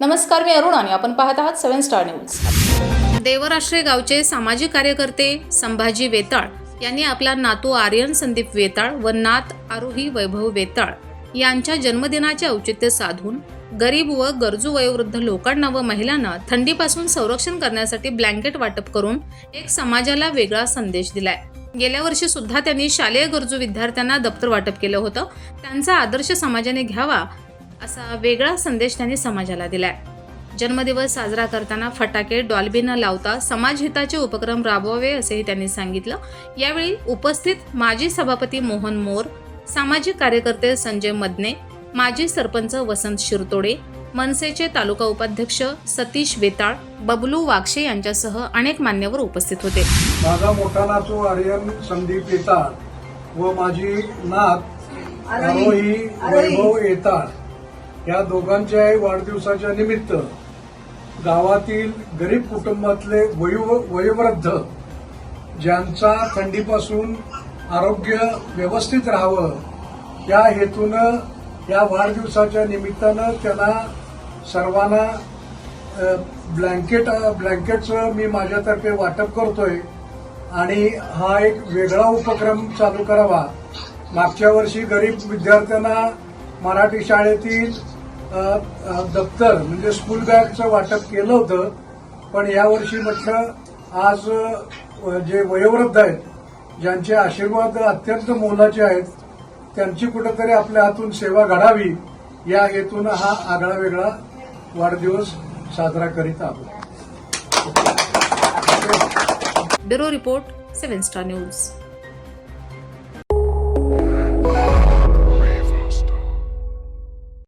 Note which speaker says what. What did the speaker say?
Speaker 1: नमस्कार मी अरुण आणि आपण पाहत आहात सेव्हन स्टार न्यूज. देवराष्ट्रे गावचे सामाजिक कार्यकर्ते संभाजी वेताळ यांनी आपला नातू आर्यन संदीप वेताळ व नात आरोही वैभव वेताळ यांच्या जन्मदिनाचे औचित्य साधून गरीब व गरजू वयोवृद्ध लोकांना व महिलांना थंडीपासून संरक्षण करण्यासाठी ब्लँकेट वाटप करून एक समाजाला वेगळा संदेश दिलाय. गेल्या वर्षी सुद्धा त्यांनी शालेय गरजू विद्यार्थ्यांना दप्तर वाटप केलं होतं. त्यांचा आदर्श समाजाने घ्यावा असा वेगळा संदेश त्यांनी समाजाला दिलाय. जन्मदिवस साजरा करताना फटाके डॉल्बी न लावता समाजहिताचे उपक्रम राबवावे असेही त्यांनी सांगितलं. यावेळी उपस्थित माजी सभापती मोहन मोर सामाजिक कार्यकर्ते संजय मदने माजी सरपंच वसंत शिरतोडे मनसेचे तालुका उपाध्यक्ष सतीश वेताळ बबलू वाक्षे यांच्यासह अनेक मान्यवर उपस्थित होते.
Speaker 2: माझा मोठा नातू आर्यन संदीप येताळ व माझी नात वैभव येताळ. या दोघांच्याही वाढदिवसाच्या निमित्त गावातील गरीब कुटुंबातले वयो वयोवृद्ध ज्यांचा थंडीपासून आरोग्य व्यवस्थित राहावं या हेतूनं या वाढदिवसाच्या निमित्तानं त्यांना सर्वांना ब्लँकेट ब्लँकेटचं मी माझ्यातर्फे वाटप करतोय आणि हा एक वेगळा उपक्रम चालू करावा. मागच्या वर्षी गरीब विद्यार्थ्यांना मराठी शाळेतील दप्तर म्हणजे स्कूल बॅगचं वाटप केलं होतं पण यावर्षी म्हटलं आज जे वयोवृद्ध आहेत ज्यांचे आशीर्वाद अत्यंत मोलाचे आहेत त्यांची कुठंतरी आपल्या हातून सेवा घडावी या हेतून हा आगळा वेगळा वाढदिवस साजरा करीत आहोत.
Speaker 1: Bureau report seven star news.